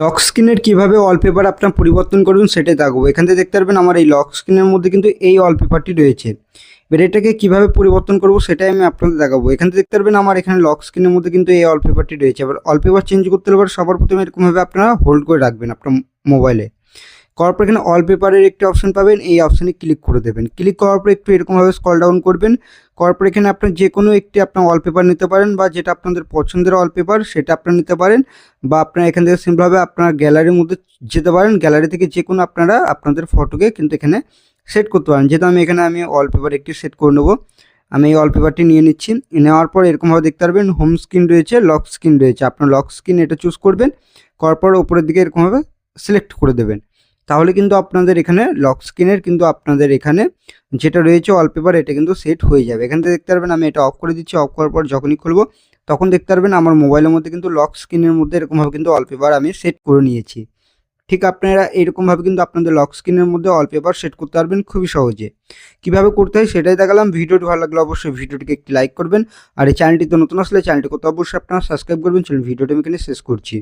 Lock স্ক্রিনের কীভাবে wallpaper আপনার পরিবর্তন করবেন সেটাই দেখাবো। এখান থেকে দেখতে পারবেন আমার এই লক স্ক্রিনের মধ্যে কিন্তু এই ওয়ালপেপারটি রয়েছে। এবার এটাকে কীভাবে পরিবর্তন করব সেটাই আমি আপনাদের দেখাবো। এখান থেকে দেখতে পারবেন আমার এখানে লক স্ক্রিনের মধ্যে কিন্তু এই ওয়ালপেপারটি রয়েছে। এবার ওয়ালপেপার চেঞ্জ করতে হলে সবার প্রথমে এরকমভাবে আপনারা হোল্ড করে রাখবেন আপনার মোবাইলে করার পর এখানে ওয়ালপেপারের একটি অপশন পাবেন। এই অপশানে ক্লিক করে দেবেন। ক্লিক করার পর একটু এরকমভাবে স্কল ডাউন করবেন। করার পর এখানে আপনার যে কোনো একটি আপনার ওয়ালপেপার নিতে পারেন বা যেটা আপনাদের পছন্দের ওয়ালপেপার সেটা আপনারা নিতে পারেন বা আপনারা এখান থেকে সিম্পলভাবে আপনার গ্যালারির মধ্যে যেতে পারেন। গ্যালারি থেকে যে কোনো আপনারা আপনাদের ফটোকে কিন্তু এখানে সেট করতে পারেন। যেহেতু আমি এখানে আমি ওয়ালপেপার একটি সেট করে নেব। আমি এই ওয়ালপেপারটি নিয়ে নিচ্ছি। নেওয়ার পর এরকমভাবে দেখতে পারবেন হোম স্ক্রিন রয়েছে লক স্ক্রিন রয়েছে। আপনার লক স্ক্রিন এটা চুজ করবেন। করার পর উপরের দিকে এরকমভাবে সিলেক্ট করে দেবেন। তাহলে কিন্তু আপনাদের এখানে লক স্ক্রিনের কিন্তু আপনাদের এখানে যেটা রয়েছে ওয়ালপেপার এটা কিন্তু সেট হয়ে যাবে। এখান থেকে দেখতে পারবেন আমি এটা অফ করে দিচ্ছি। অফ করার পর যখনই খুলবো, তখন দেখতে পারবেন আমার মোবাইলের মধ্যে কিন্তু লক স্ক্রিনের মধ্যে এরকমভাবে কিন্তু ওয়ালপেপার আমি সেট করে নিয়েছি। ঠিক আপনারা এরকমভাবে কিন্তু আপনাদের লক স্ক্রিনের মধ্যে ওয়ালপেপার সেট করতে পারবেন খুবই সহজে। কীভাবে করতে হয় সেটাই দেখালাম। ভিডিওটি ভালো লাগলে অবশ্যই ভিডিওটিকে একটি লাইক করবেন। আর এই চ্যানেলটিতে নতুন আসলে চ্যানেলটি করতে অবশ্যই আপনারা সাবস্ক্রাইব করবেন। চলুন ভিডিওটি আমি এখানে শেষ করছি।